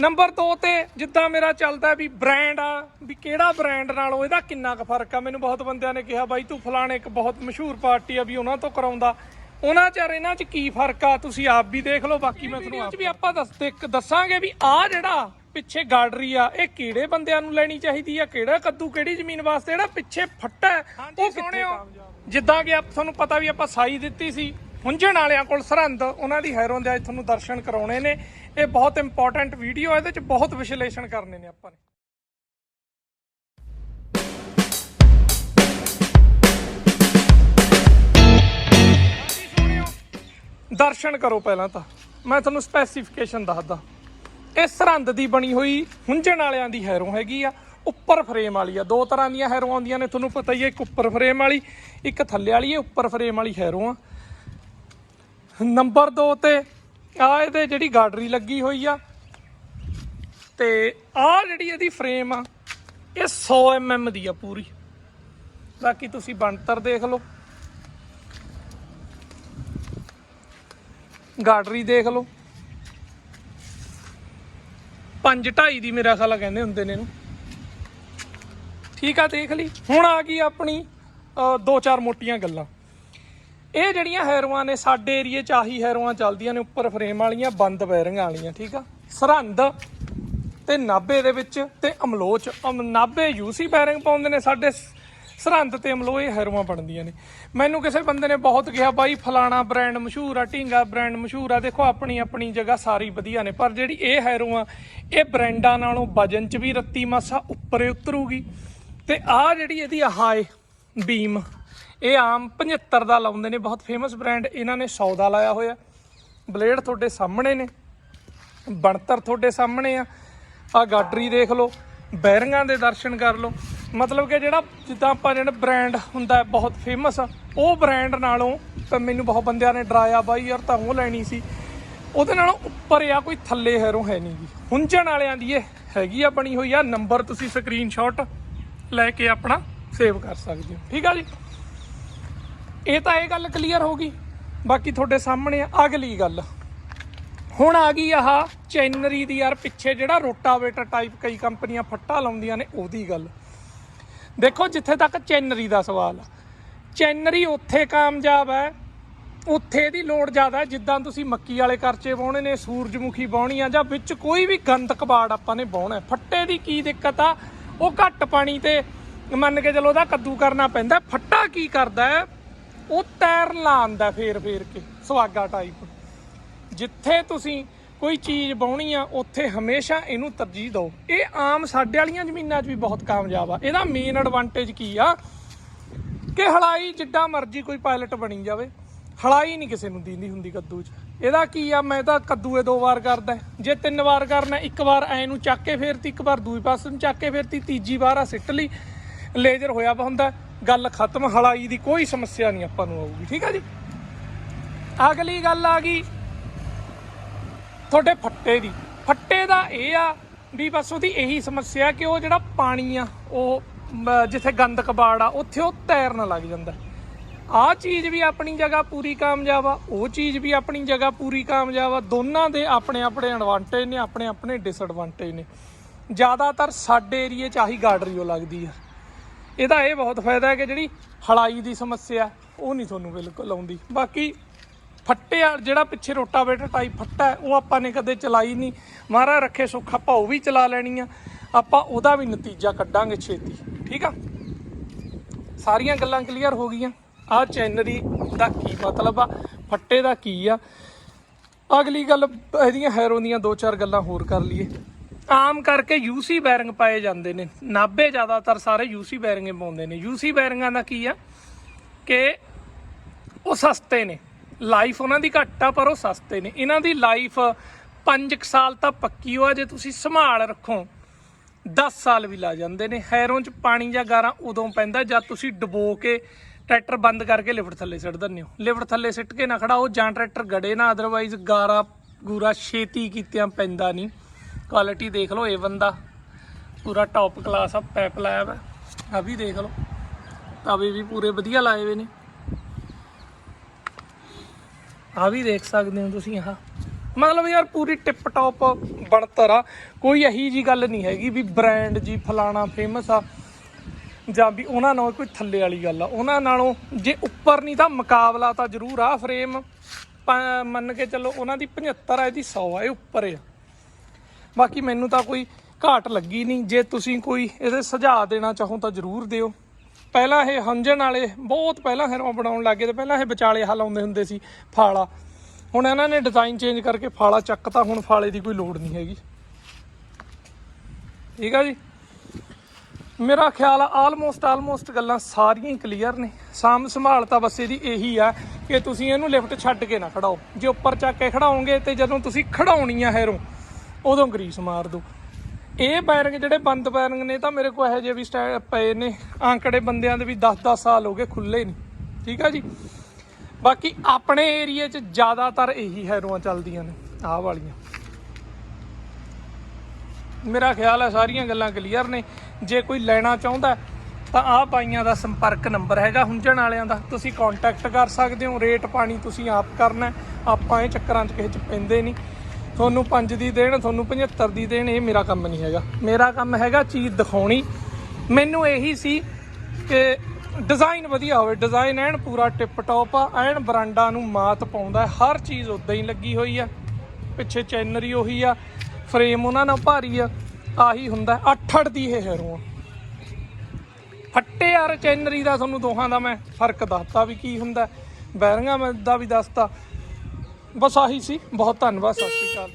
Number 2 ਤੇ ਜਿੱਦਾਂ ਮੇਰਾ ਚੱਲਦਾ ਵੀ ਬ੍ਰਾਂਡ ਆ ਵੀ ਕਿਹੜਾ ਬ੍ਰਾਂਡ ਨਾਲੋਂ ਇਹਦਾ ਕਿੰਨਾ ਕੁ ਫ਼ਰਕ ਆ? ਮੈਨੂੰ ਬਹੁਤ ਬੰਦਿਆਂ ਨੇ ਕਿਹਾ ਬਾਈ ਤੂੰ ਫਲਾਣੇ ਇੱਕ ਬਹੁਤ ਮਸ਼ਹੂਰ ਪਾਰਟੀ ਆ ਵੀ ਉਹਨਾਂ ਤੋਂ ਕਰਾਉਂਦਾ। ਉਹਨਾਂ ਚਾਰ ਇਹਨਾਂ 'ਚ ਕੀ ਫ਼ਰਕ ਆ? ਤੁਸੀਂ ਆਪ ਵੀ ਦੇਖ ਲਓ ਬਾਕੀ ਮੈਂ ਤੁਹਾਨੂੰ ਆਪ ਵੀ ਆਪਾਂ ਦੱਸ ਇੱਕ ਦੱਸਾਂਗੇ ਵੀ ਆ ਜਿਹੜਾ ਪਿੱਛੇ ਗਾਰਡਰੀ ਆ ਇਹ ਕਿਹੜੇ ਬੰਦਿਆਂ ਨੂੰ ਲੈਣੀ ਚਾਹੀਦੀ ਆ? ਕਿਹੜਾ ਕੱਦੂ ਕਿਹੜੀ ਜ਼ਮੀਨ ਵਾਸਤੇ? ਜਿਹੜਾ ਪਿੱਛੇ ਫੱਟਾ ਉਹ ਕਿੱਥੇ ਜਿੱਦਾਂ ਕਿ ਆਪ ਤੁਹਾਨੂੰ ਪਤਾ ਵੀ ਆਪਾਂ ਸਾਈ ਦਿੱਤੀ ਸੀ। ਹੁੰਝਣ ਵਾਲਿਆਂ ਕੋਲ ਸਰਹੰਦ, ਉਹਨਾਂ ਦੀ ਹੈਰੋਂ ਦੇ ਅੱਜ ਤੁਹਾਨੂੰ ਦਰਸ਼ਨ ਕਰਾਉਣੇ ਨੇ। ਇਹ ਬਹੁਤ ਇੰਪੋਰਟੈਂਟ ਵੀਡੀਓ ਹੈ ਇਹਦੇ ਚ ਬਹੁਤ ਵਿਸ਼ਲੇਸ਼ਣ ਕਰਨੇ ਨੇ ਆਪਾਂ ਨੇ। ਦਰਸ਼ਨ ਕਰੋ ਪਹਿਲਾਂ ਤਾਂ। ਮੈਂ ਤੁਹਾਨੂੰ ਸਪੈਸੀਫਿਕੇਸ਼ਨ ਦੱਸਦਾ। ਇਹ ਸਰਹੰਦ ਦੀ ਬਣੀ ਹੋਈ ਹੁੰਝਣ ਵਾਲਿਆਂ ਦੀ ਹੈਰੋਂ ਹੈਗੀ ਆ, ਉੱਪਰ ਫਰੇਮ ਵਾਲੀ ਆ। ਦੋ ਤਰ੍ਹਾਂ ਦੀਆਂ ਹੈਰੋਂ ਆਉਂਦੀਆਂ ਨੇ, ਤੁਹਾਨੂੰ ਪਤਾ ਹੀ ਹੈ ਇੱਕ ਉੱਪਰ ਫਰੇਮ ਵਾਲੀ, ਇੱਕ ਥੱਲੇ ਵਾਲੀ ਹੈ ਉੱਪਰ ਫਰੇਮ ਵਾਲੀ ਹੈਰੋਂ ਆ। ਨੰਬਰ 2 ਤੇ ਆ ਇਹਦੇ ਜਿਹੜੀ ਗਾਡਰੀ ਲੱਗੀ ਹੋਈ ਆ। ਤੇ ਆ ਜਿਹੜੀ ਇਹਦੀ ਫਰੇਮ ਆ, ਇਹ 100 mm ਦੀ ਆ ਪੂਰੀ। ਬਾਕੀ ਤੁਸੀਂ ਬਣਤਰ ਦੇਖ ਲਓ। ਗਾਡਰੀ ਦੇਖ ਲਓ। 5 2.5 ਦੀ ਮੇਰਾ ਖਿਆਲ ਕਹਿੰਦੇ ਹੁੰਦੇ ਨੇ ਇਹਨੂੰ। ਠੀਕ ਆ, ਦੇਖ ਲਈ। ਹੁਣ ਆ ਗਈ ਆਪਣੀ ਦੋ ਚਾਰ ਮੋਟੀਆਂ ਗੱਲਾਂ। ਇਹ ਜਿਹੜੀਆਂ ਹੈਰੋਆਂ ਨੇ, ਸਾਡੇ ਏਰੀਏ 'ਚ ਆਹੀ ਹੈਰੋਆਂ ਚੱਲਦੀਆਂ ਨੇ, ਉੱਪਰ ਫਰੇਮ ਵਾਲੀਆਂ, ਬੰਦ ਬੈਰਿੰਗਾਂ ਵਾਲੀਆਂ, ਠੀਕ ਆ? ਸਰਹੰਦ ਤੇ ਨਾਭੇ ਦੇ ਵਿੱਚ ਤੇ ਅਮਲੋਚ ਅਮ- ਨਾਭੇ ਯੂਸੀ ਬੈਰਿੰਗ ਪਾਉਂਦੇ ਨੇ, ਸਾਡੇ ਸਰਹੰਦ ਤੇ ਅਮਲੋ ਇਹ ਹੈਰੋਆਂ ਬਣਦੀਆਂ ਨੇ। ਮੈਨੂੰ ਕਿਸੇ ਬੰਦੇ ਨੇ ਬਹੁਤ ਕਿਹਾ, ਬਾਈ ਫਲਾਣਾ ਬ੍ਰਾਂਡ ਮਸ਼ਹੂਰ ਆ, ਢੀਂਗਾ ਬ੍ਰਾਂਡ ਮਸ਼ਹੂਰ ਆ, ਦੇਖੋ ਆਪਣੀ ਆਪਣੀ ਜਗ੍ਹਾ ਸਾਰੀ ਵਧੀਆ ਨੇ, ਪਰ ਜਿਹੜੀ ਇਹ ਹੈਰੋਆਂ, ਇਹ ਬ੍ਰਾਂਡਾਂ ਨਾਲੋਂ ਵਜਨ 'ਚ ਵੀ ਰੱਤੀ ਮਾਸਾ ਉੱਪਰੇ ਉਤਰੂਗੀ। ਤੇ ਆ ਜਿਹੜੀ ਇਹਦੀ ਆਹ ਏ ਬੀਮ ਇਹ ਆਮ 75 ਦਾ ਲਾਉਂਦੇ ਨੇ, ਬਹੁਤ ਫੇਮਸ ਬ੍ਰਾਂਡ ਇਹਨਾਂ ਨੇ 100 ਦਾ ਲਾਇਆ ਹੋਇਆ। ਬਲੇਡ ਤੁਹਾਡੇ ਸਾਹਮਣੇ ਨੇ, ਬਣਤਰ ਤੁਹਾਡੇ ਸਾਹਮਣੇ ਆ। ਆ ਗਾਡਰੀ ਦੇਖ ਲਓ, ਬੈਰਿੰਗਾਂ ਦੇ ਦਰਸ਼ਨ ਕਰ ਲਓ। ਮਤਲਬ ਕਿ ਜਿਹੜਾ ਜਿੱਦਾਂ ਆਪਾਂ ਜਿਹੜਾ ਬ੍ਰਾਂਡ ਹੁੰਦਾ ਬਹੁਤ ਫੇਮਸ ਉਹ ਬ੍ਰਾਂਡ ਨਾਲੋਂ ਤਾਂ ਮੈਨੂੰ ਬਹੁਤ ਬੰਦਿਆਂ ਨੇ ਡਰਾਇਆ, ਬਾਈ ਯਾਰ ਤਾਂ ਉਹ ਲੈਣੀ ਸੀ। ਉਹਦੇ ਨਾਲੋਂ ਉੱਪਰ ਆ, ਕੋਈ ਥੱਲੇ ਹੈਰੋਂ ਹੈ ਨਹੀਂ ਜੀ। ਹੁੰਝਣ ਵਾਲਿਆਂ ਦੀ ਇਹ ਹੈਗੀ ਆ ਬਣੀ ਹੋਈ ਆ, ਨੰਬਰ ਤੁਸੀਂ ਸਕਰੀਨਸ਼ਾਟ ਲੈ ਕੇ ਆਪਣਾ ਸੇਵ ਕਰ ਸਕਦੇ ਹੋ। ਠੀਕ ਆ ਜੀ? ਇਹ ਤਾਂ ਇਹ ਗੱਲ ਕਲੀਅਰ ਹੋ ਗਈ। ਬਾਕੀ ਤੁਹਾਡੇ ਸਾਹਮਣੇ ਆ ਅਗਲੀ ਗੱਲ। ਹੁਣ ਆ ਗਈ ਆਹ ਚੈਨਰੀ ਦੀ ਯਾਰ ਪਿੱਛੇ ਜਿਹੜਾ ਰੋਟਾਵੇਟਰ ਟਾਈਪ ਕਈ ਕੰਪਨੀਆਂ ਫੱਟਾ ਲਾਉਂਦੀਆਂ ਨੇ, ਉਹਦੀ ਗੱਲ। ਦੇਖੋ ਜਿੱਥੇ ਤੱਕ ਚੈਨਰੀ ਦਾ ਸਵਾਲ ਆ। ਚੈਨਰੀ ਉੱਥੇ ਕਾਮਯਾਬ ਹੈ, ਉੱਥੇ ਦੀ ਲੋੜ ਜ਼ਿਆਦਾ ਜਿੱਦਾਂ ਤੁਸੀਂ ਮੱਕੀ ਵਾਲੇ ਕਰਚੇ ਵਾਹੁਣੇ ਨੇ, ਸੂਰਜਮੁਖੀ ਵਾਹੁਣੀ ਆ, ਜਾਂ ਵਿੱਚ ਕੋਈ ਵੀ ਗੰਦ ਕਬਾੜ ਆਪਾਂ ਨੇ ਵਾਹੁਣਾ ਫੱਟੇ ਦੀ ਕੀ ਦਿੱਕਤ ਆ? ਉਹ ਘੱਟ ਪਾਣੀ ਤੇ ਮੰਨ ਕੇ ਚਲੋ ਉਹਦਾ ਕੱਦੂ ਕਰਨਾ ਪੈਂਦਾ ਫੱਟਾ ਕੀ ਕਰਦਾ ਹੈ? ਉਹ ਤੈਰਨ ਲਾਉਂਦਾ ਫੇਰ ਫੇਰ ਕੇ ਸੁਆਗਾ ਟਾਈਪ ਜਿੱਥੇ ਤੁਸੀਂ ਕੋਈ ਚੀਜ਼ ਬਾਉਣੀ ਆ, ਉੱਥੇ ਹਮੇਸ਼ਾ ਇਹਨੂੰ ਤਰਜੀਹ ਦਿਓ। ਇਹ ਆਮ ਸਾਡੇ ਵਾਲੀਆਂ ਜ਼ਮੀਨਾਂ 'ਚ ਵੀ ਬਹੁਤ ਕਾਮਯਾਬ ਆ। ਇਹਦਾ ਮੇਨ ਐਡਵਾਂਟੇਜ ਕੀ ਆ? ਕਿ ਹਲਾਈ ਜਿੱਦਾਂ ਮਰਜ਼ੀ ਕੋਈ ਪਾਇਲਟ ਬਣੀ ਜਾਵੇ, ਹਲਾਈ ਨਹੀਂ ਕਿਸੇ ਨੂੰ ਦੀਂਦੀ ਹੁੰਦੀ ਕੱਦੂ 'ਚ। ਇਹਦਾ ਕੀ ਆ? ਮੈਂ ਤਾਂ ਕੱਦੂਏ ਦੋ ਵਾਰ ਕਰਦਾ। ਜੇ ਤਿੰਨ ਵਾਰ ਕਰਨਾ, ਇੱਕ ਵਾਰ ਐ ਨੂੰ ਚੱਕ ਕੇ ਫੇਰਤੀ, ਇੱਕ ਵਾਰ ਦੂਈ ਪਾਸੇ ਨੂੰ ਚੱਕ ਕੇ ਫੇਰਤੀ, ਤੀਜੀ ਵਾਰ ਆ ਸਿੱਟ ਲਈ, ਲੇਜ਼ਰ ਹੋਇਆ ਹੁੰਦਾ। ਗੱਲ ਖਤਮ, ਹਲਾਈ ਦੀ ਕੋਈ ਸਮੱਸਿਆ ਨਹੀਂ ਆਪਾਂ ਨੂੰ ਆਊਗੀ, ਠੀਕ ਆ ਜੀ? ਅਗਲੀ ਗੱਲ ਆ ਗਈ ਤੁਹਾਡੇ ਫੱਟੇ ਦੀ। ਫੱਟੇ ਦਾ ਇਹ ਆ ਵੀ ਬਸ ਉਹਦੀ ਇਹੀ ਸਮੱਸਿਆ ਕਿ ਉਹ ਜਿਹੜਾ ਪਾਣੀ ਆ, ਉਹ ਜਿੱਥੇ ਗੰਦ ਕਬਾੜ ਆ, ਉੱਥੇ ਉਹ ਤੈਰਨ ਲੱਗ ਜਾਂਦਾ। ਆ ਚੀਜ਼ ਵੀ ਆਪਣੀ ਜਗ੍ਹਾ ਪੂਰੀ ਕਾਮਯਾਬ ਆ, ਉਹ ਚੀਜ਼ ਵੀ ਆਪਣੀ ਜਗ੍ਹਾ ਪੂਰੀ ਕਾਮਯਾਬ ਆ। ਦੋਨਾਂ ਦੇ ਆਪਣੇ ਆਪਣੇ ਐਡਵਾਂਟੇਜ ਨੇ, ਆਪਣੇ ਆਪਣੇ ਡਿਸਐਡਵਾਂਟੇਜ ਨੇ। ਜ਼ਿਆਦਾਤਰ ਸਾਡੇ ਏਰੀਏ 'ਚ ਆਹੀ ਗਾਰਡਰੀਓ ਲੱਗਦੀ ਆ। ਇਹਦਾ ਇਹ ਬਹੁਤ ਫਾਇਦਾ ਹੈ ਕਿ ਜਿਹੜੀ ਹਲਾਈ ਦੀ ਸਮੱਸਿਆ ਉਹ ਨਹੀਂ ਤੁਹਾਨੂੰ ਬਿਲਕੁਲ ਆਉਂਦੀ। ਬਾਕੀ ਫੱਟੇ ਆ ਜਿਹੜਾ ਪਿੱਛੇ ਰੋਟਾਵੇਟਰ ਟਾਈਪ ਫੱਟਾ ਹੈ, ਉਹ ਆਪਾਂ ਨੇ ਕਦੇ ਚਲਾਈ ਨਹੀਂ। ਮਹਾਰਾਜ ਰੱਖੇ ਸੁੱਖ ਆਪਾਂ ਉਹ ਵੀ ਚਲਾ ਲੈਣੀ ਆ। ਆਪਾਂ ਉਹਦਾ ਵੀ ਨਤੀਜਾ ਕੱਢਾਂਗੇ ਛੇਤੀ ਠੀਕ ਆ? ਸਾਰੀਆਂ ਗੱਲਾਂ ਕਲੀਅਰ ਹੋ ਗਈਆਂ। ਆ ਚੈਨਰੀ ਦਾ ਕੀ ਮਤਲਬ ਆ? ਫੱਟੇ ਦਾ ਕੀ ਆ? ਅਗਲੀ ਗੱਲ ਇਹਦੀਆਂ ਹੈਰੋਂ ਦੀਆਂ ਦੋ ਚਾਰ ਗੱਲਾਂ ਹੋਰ ਕਰ ਲਈਏ। ਆਮ ਕਰਕੇ ਯੂਸੀ ਬੈਰਿੰਗ ਪਾਏ ਜਾਂਦੇ ਨੇ। ਨਾਭੇ ਜ਼ਿਆਦਾਤਰ ਸਾਰੇ ਯੂਸੀ ਬੈਰਿੰਗੇ ਪਾਉਂਦੇ ਨੇ। ਯੂਸੀ ਬੈਰਿੰਗਾਂ ਦਾ ਕੀ ਆ ਕਿ ਉਹ ਸਸਤੇ ਨੇ। ਲਾਈਫ ਉਹਨਾਂ ਦੀ ਘੱਟ ਆ, ਪਰ ਉਹ ਸਸਤੇ ਨੇ। ਇਹਨਾਂ ਦੀ ਲਾਈਫ 5 ਸਾਲ ਤਾਂ ਪੱਕੀ ਹੋ ਆ, ਜੇ ਤੁਸੀਂ ਸੰਭਾਲ ਰੱਖੋ 10 ਸਾਲ ਵੀ ਲਾ ਜਾਂਦੇ ਨੇ। ਹੈਰੋਂ ਚ ਪਾਣੀ ਜਾਂ ਗਾਰਾਂ ਉਦੋਂ ਪੈਂਦਾ ਜਦ ਤੁਸੀਂ ਡਬੋ ਕੇ ਟਰੈਕਟਰ ਬੰਦ ਕਰਕੇ ਲਿਫਟ ਥੱਲੇ ਸਿੱਟ ਦਿੰਦੇ ਹੋ। ਲਿਫਟ ਥੱਲੇ ਸਿੱਟ ਕੇ ਨਾ ਖੜਾ ਉਹ ਜਾਂ ਟਰੈਕਟਰ ਗੜੇ ਨਾ ਅਦਰਵਾਈਜ਼ ਗਾਰਾ ਗੂਰਾ ਛੇਤੀ ਕੀਤਿਆਂ ਪੈਂਦਾ ਨਹੀਂ। ਕੁਆਲਿਟੀ ਦੇਖ ਲਓ, ਇਹ ਦਾ ਪੂਰਾ ਟੌਪ ਕਲਾਸ ਆ ਪੈਪ ਲਾਇਆ ਵਾ ਆ ਵੀ ਦੇਖ ਲਓ, ਤਵੇ ਵੀ ਪੂਰੇ ਵਧੀਆ ਲਾਏ ਹੋਏ ਨੇ। ਆ ਵੀ ਦੇਖ ਸਕਦੇ ਹੋ ਤੁਸੀਂ ਆਹ। ਮਤਲਬ ਯਾਰ ਪੂਰੀ ਟਿਪ ਟੌਪ ਬਣਤਰ ਆ। ਕੋਈ ਇਹੀ ਜੀ ਗੱਲ ਨਹੀਂ ਹੈਗੀ ਵੀ ਬ੍ਰਾਂਡ ਜੀ ਫਲਾਣਾ ਫੇਮਸ ਆ। ਜਾਂ ਵੀ ਉਹਨਾਂ ਨਾਲ ਕੋਈ ਥੱਲੇ ਵਾਲੀ ਗੱਲ ਆ। ਉਹਨਾਂ ਨਾਲੋਂ ਜੇ ਉੱਪਰ ਨਹੀਂ ਤਾਂ ਮੁਕਾਬਲਾ ਤਾਂ ਜ਼ਰੂਰ ਆ। ਫਰੇਮ ਮੰਨ ਕੇ ਚੱਲੋ ਉਹਨਾਂ ਦੀ 75 ਆ, ਇਹਦੀ 100 ਆ, ਇਹ ਉੱਪਰ ਆ। ਬਾਕੀ ਮੈਨੂੰ ਤਾਂ ਕੋਈ ਘਾਟ ਲੱਗੀ ਨਹੀਂ। ਜੇ ਤੁਸੀਂ ਕੋਈ ਇਹਦੇ ਸੁਝਾਅ ਦੇਣਾ ਚਾਹੋ ਤਾਂ ਜ਼ਰੂਰ ਦਿਓ। ਪਹਿਲਾਂ ਇਹ ਹੰਝਣ ਵਾਲੇ, ਬਹੁਤ ਪਹਿਲਾਂ ਹੈਰੋਂ ਬਣਾਉਣ ਲੱਗੇ ਤੇ ਪਹਿਲਾਂ ਇਹ ਵਿਚਾਲੇ ਹਲ ਆਉਂਦੇ ਹੁੰਦੇ ਸੀ ਫਾਲਾ। ਹੁਣ ਇਹਨਾਂ ਨੇ ਡਿਜ਼ਾਈਨ ਚੇਂਜ ਕਰਕੇ ਫਾਲਾ ਚੱਕਤਾ ਹੁਣ ਫਾਲੇ ਦੀ ਕੋਈ ਲੋੜ ਨਹੀਂ ਹੈਗੀ। ਠੀਕ ਆ ਜੀ? ਮੇਰਾ ਖਿਆਲ ਆ ਆਲਮੋਸਟ ਆਲਮੋਸਟ ਗੱਲਾਂ ਸਾਰੀਆਂ ਹੀ ਕਲੀਅਰ ਨੇ। ਸਾਮ ਸੰਭਾਲ ਤਾਂ ਬਸ ਇਹਦੀ ਇਹੀ ਆ ਕਿ ਤੁਸੀਂ ਇਹਨੂੰ ਲਿਫਟ ਛੱਡ ਕੇ ਨਾ ਖੜਾਓ। ਜੇ ਉੱਪਰ ਚੱਕ ਕੇ ਖੜਾਓਗੇ ਤੇ ਜਦੋਂ ਤੁਸੀਂ ਖੜਾਉਣੀ ਆ ਹੈਰੋਂ ਉਦੋਂ ਗਰੀਸ ਮਾਰ ਦੋ ਇਹ ਬੈਰਿੰਗ ਜਿਹੜੇ ਬੰਦ ਬੈਰਿੰਗ ਨੇ ਤਾਂ ਮੇਰੇ ਕੋਲ ਇਹੋ ਜਿਹੇ ਵੀ ਸਟਾ- ਪਏ ਨੇ। ਆਂਕੜੇ ਬੰਦਿਆਂ ਦੇ ਵੀ 10-10 ਸਾਲ ਹੋ ਗਏ ਖੁੱਲੇ ਨਹੀਂ। ਠੀਕ ਆ ਜੀ? ਬਾਕੀ ਆਪਣੇ ਏਰੀਆ 'ਚ ਜ਼ਿਆਦਾਤਰ ਇਹੀ ਹੈਰੋਆਂ ਚੱਲਦੀਆਂ ਨੇ, ਆਹ ਵਾਲੀਆਂ। ਮੇਰਾ ਖਿਆਲ ਹੈ ਸਾਰੀਆਂ ਗੱਲਾਂ ਕਲੀਅਰ ਨੇ। ਜੇ ਕੋਈ ਲੈਣਾ ਚਾਹੁੰਦਾ, ਤਾਂ ਆਹ ਬਾਈਆਂ ਦਾ ਸੰਪਰਕ ਨੰਬਰ ਹੈਗਾ ਹੁੰਜਣ ਵਾਲਿਆਂ ਦਾ। ਤੁਸੀਂ ਕੰਟੈਕਟ ਕਰ ਸਕਦੇ ਹੋ, ਰੇਟ ਪਾਣੀ ਤੁਸੀਂ ਆਪ ਕਰਨਾ। ਆਪਾਂ ਇਹ ਚੱਕਰਾਂ 'ਚ ਕਿਸੇ 'ਚ ਪੈਂਦੇ ਨਹੀਂ। ਤੁਹਾਨੂੰ 5 ਦੀ ਦੇਣ, ਤੁਹਾਨੂੰ 75 ਦੀ ਦੇਣ, ਇਹ ਮੇਰਾ ਕੰਮ ਨਹੀਂ ਹੈਗਾ। ਮੇਰਾ ਕੰਮ ਹੈਗਾ ਚੀਜ਼ ਦਿਖਾਉਣੀ। ਮੈਨੂੰ ਇਹੀ ਸੀ ਕਿ ਡਿਜ਼ਾਈਨ ਵਧੀਆ ਹੋਵੇ ਡਿਜ਼ਾਈਨ ਐਨ ਪੂਰਾ ਟਿਪ ਟੌਪ ਆ, ਐਨ ਬਰਾਂਡਾਂ ਨੂੰ ਮਾਤ ਪਾਉਂਦਾ ਹਰ ਚੀਜ਼ ਉਦਾਂ ਹੀ ਲੱਗੀ ਹੋਈ ਆ। ਪਿੱਛੇ ਚੈਨਰੀ ਉਹੀ ਆ ਫਰੇਮ ਉਹਨਾਂ ਨਾਲ ਭਾਰੀ ਆ, ਆਹੀ ਹੁੰਦਾ 8-8 ਦੀ ਇਹ ਹੈਰੋ ਫੱਟੇ ਯਾਰ ਚੈਨਰੀ ਦਾ ਤੁਹਾਨੂੰ ਦੋਹਾਂ ਦਾ ਮੈਂ ਫ਼ਰਕ ਦੱਸਤਾ ਵੀ ਕੀ ਹੁੰਦਾ ਬੈਰਿੰਗਾਂ ਦਾ ਵੀ ਦੱਸਤਾ। ਬਸ ਆਹੀ ਸੀ। ਬਹੁਤ ਧੰਨਵਾਦ ਸਤਿ ਸ਼੍ਰੀ ਅਕਾਲ।